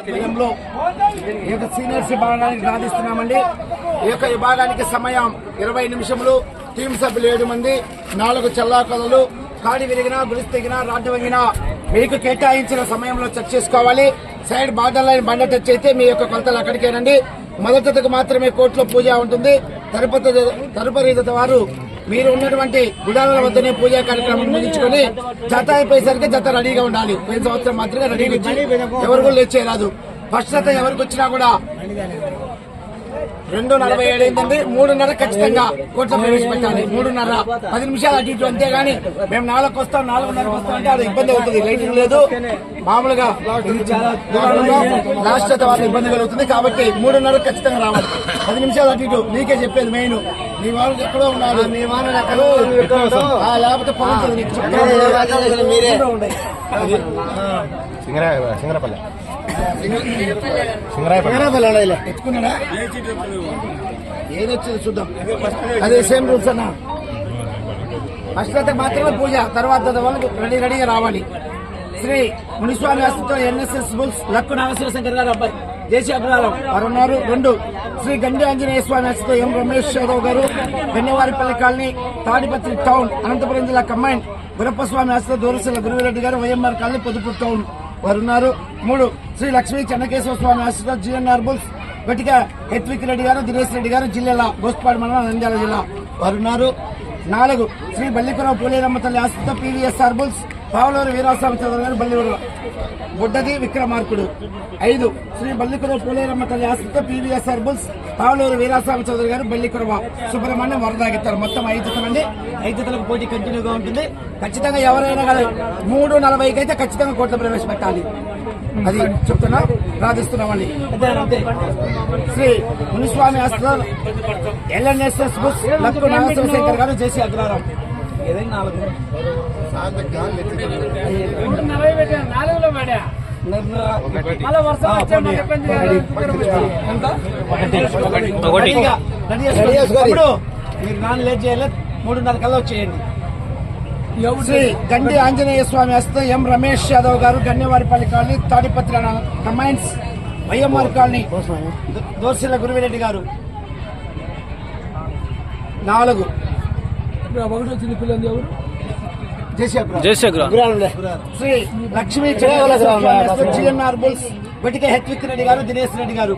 ఆధ్వర్యంలో ఈ యొక్క సీనియర్స్ విభాగానికి సాధిస్తున్నామండి ఈ యొక్క విభాగానికి సమయం ఇరవై నిమిషములు. టీం సభ్యులు ఏడు మంది నాలుగు చెల్లాకలలు కాడి విరిగినా గుడిసి తెగినా రాడ్డు వంగినా మీకు కేటాయించిన సమయంలో చెక్ చేసుకోవాలి. సైడ్ బార్డర్ లైన్ బండ టచ్ అయితే మీ యొక్క కొలతలు అక్కడికేనండి. మొదటికి మాత్రమే కోర్టులో పూజ ఉంటుంది. తరుపతి తదుపరి వారు మీరు ఉన్నటువంటి గుడాల వద్దనే పూజా కార్యక్రమం ముగించుకొని జత అయిపోయేసరికి జత రెడీగా ఉండాలి. పోయిన సంవత్సరం మాత్రమే రెడీగా వచ్చి ఎవరు కూడా లేచే రాదు ఫస్ట్ జత ఎవరికి వచ్చినా కూడా రెండు నలభై ఏడు అయిందండి. మూడున్నర ఖచ్చితంగా కోట్ల ప్రవేశపెట్టాలి. మూడున్నర. పది నిమిషాలు అటు ఇటు అంతేగాని మేము నాలుగు వస్తాం నాలుగున్నరకు వస్తాం అంటే అది ఇబ్బంది అవుతుంది. లైటింగ్ లేదు. మామూలుగా లాస్ట్ వాళ్ళకి ఇబ్బంది కలుగుతుంది. కాబట్టి మూడున్నర ఖచ్చితంగా రావాలి. పది నిమిషాలు అటు ఇటు. నీకే చెప్పేది మెయిన్. నీ వాళ్ళు ఎక్కడో ఉన్నారు. మీ వాళ్ళు ఎక్కడో ఆ, లేకపోతే. ఊళ్ళో ఉన్నాయి. సింగరా సింగరపల్లె. సింగరాయపల్లె. ఎత్తుకున్నాడా? ఏది వచ్చింది చూద్దాం. అదే సేమ్ రూల్స్ అన్న. ఫస్ట్ అయితే మాత్రమే పూజ తర్వాత వాళ్ళకి రెడీ రెడీగా రావాలి. శ్రీ మునిస్వామి ఆస్తితో ఎన్ఎస్ఎస్ బుల్స్ లక్కు నాగేశ్వర శంకర్ గారు అబ్బాయి. దేశీయ అగ్రహారం వారు ఉన్నారు. రెండు. శ్రీ గండి ఆంజనేయ స్వామి ఆస్తితో M Ramesh Yadav garu Gannavaripalli colony Tadipatri town Anantapur జిల్లా కమాండ్ గురప్పస్వామి ఆస్తితో దూరశిల గురువిరెడ్డి గారు వైఎంఆర్ కాలనీ పొదుపు టౌన్ వారున్నారు. మూడు శ్రీ లక్ష్మీ చెన్నకేశ్వర స్వామి ఆశీస్సుతో జిఎన్ఆర్ బుల్స్ గట్టిగా హెత్విక్ రెడ్డి గారు దినేష్ రెడ్డి గారు జిల్లాల గోస్పాడు మండలం నంద్యాల జిల్లా వారు ఉన్నారు నాలుగు శ్రీ బల్లికురావు పూలేరమ్మ తల్లి ఆస్తితో పీవీఎస్ఆర్ బుల్స్ పావులూరు వీరాస్వామి చౌదరి గారు బల్లివూరు బుడ్డది విక్రమార్కుడు. ఐదు శ్రీ బల్లికుర పూలేరమ్మ తల్లి ఆశీస్సుతో పీవీఎస్ఆర్ బుల్స్ పావులూరు వీరాస్వామి చౌదరి గారు బల్లికురవ సుబ్రహ్మణ్యం వరదాగిస్తారు. మొత్తం ఐదు జతలండి ఐదు జతలకు పోటీ కంటిన్యూగా ఉంటుంది. ఖచ్చితంగా ఎవరైనా కానీ మూడు నలభైకి అయితే ఖచ్చితంగా కోట్ల ప్రవేశపెట్టాలి. అది చెప్తున్నా ప్రార్థిస్తున్నామండి. శ్రీ మునిస్వామి ఆస్థానం ఎల్ఎన్ఎస్ఎస్ బుక్స్ లక్కు నాగేశ్వర శంకర్ గారు చేసి అగ్రహారం. ఏదైనా నాలుగు నాలుగులో పడా. మీరు నాన్న లేట్ చేయలేదు మూడున్నర కల్లా వచ్చేయండి. శ్రీ గండి ఆంజనేయ స్వామి హస్తం ఎం రమేష్ యాదవ్ గారు గన్యవారిపల్లి కాలనీ తాడిపత్రి కమైన్స్ వైఎంఆర్ కాలనీ దోర్సిల గురువిరెడ్డి గారు. నాలుగు. ఒకటి వచ్చింది పిల్లలు ఎవరు? శ్రీ లక్ష్మీ జిఎన్ఆర్ బుల్స్ గట్టిగా హెత్విక్ రెడ్డి గారు దినేష్ రెడ్డి గారు.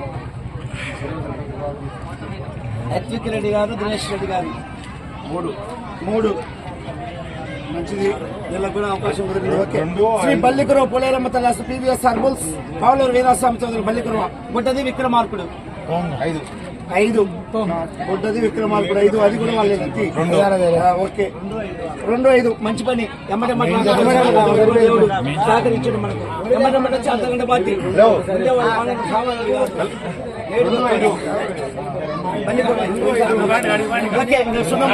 హెత్విక్ రెడ్డి గారు దినేష్ రెడ్డి గారు. మూడు. మూడు. మంచిది. వీళ్ళకి కూడా అవకాశం దొరికింది ఓకే. శ్రీ బల్లికురవ పోలేరమ్మ తల్లి పీవీఎస్ఆర్ బుల్స్ పావులూరు వీరాస్వామి చౌదరి బల్లికురవ. గుడ్డది విక్రమార్కుడు. ఐదు. ఐదు. గుడ్డది విక్రమార్కుడు ఐదు అది కూడా వాళ్ళే లక్కీ. ఆ, ఓకే. రెండు ఐదు. మంచి పని. ఎమ్మటెమ్మట దేవుడు సహకరించాడు మనకు. ఎమ్మటెమ్మట అర్ధగంట వాళ్ళకి కూడా ఓకే. సున్నం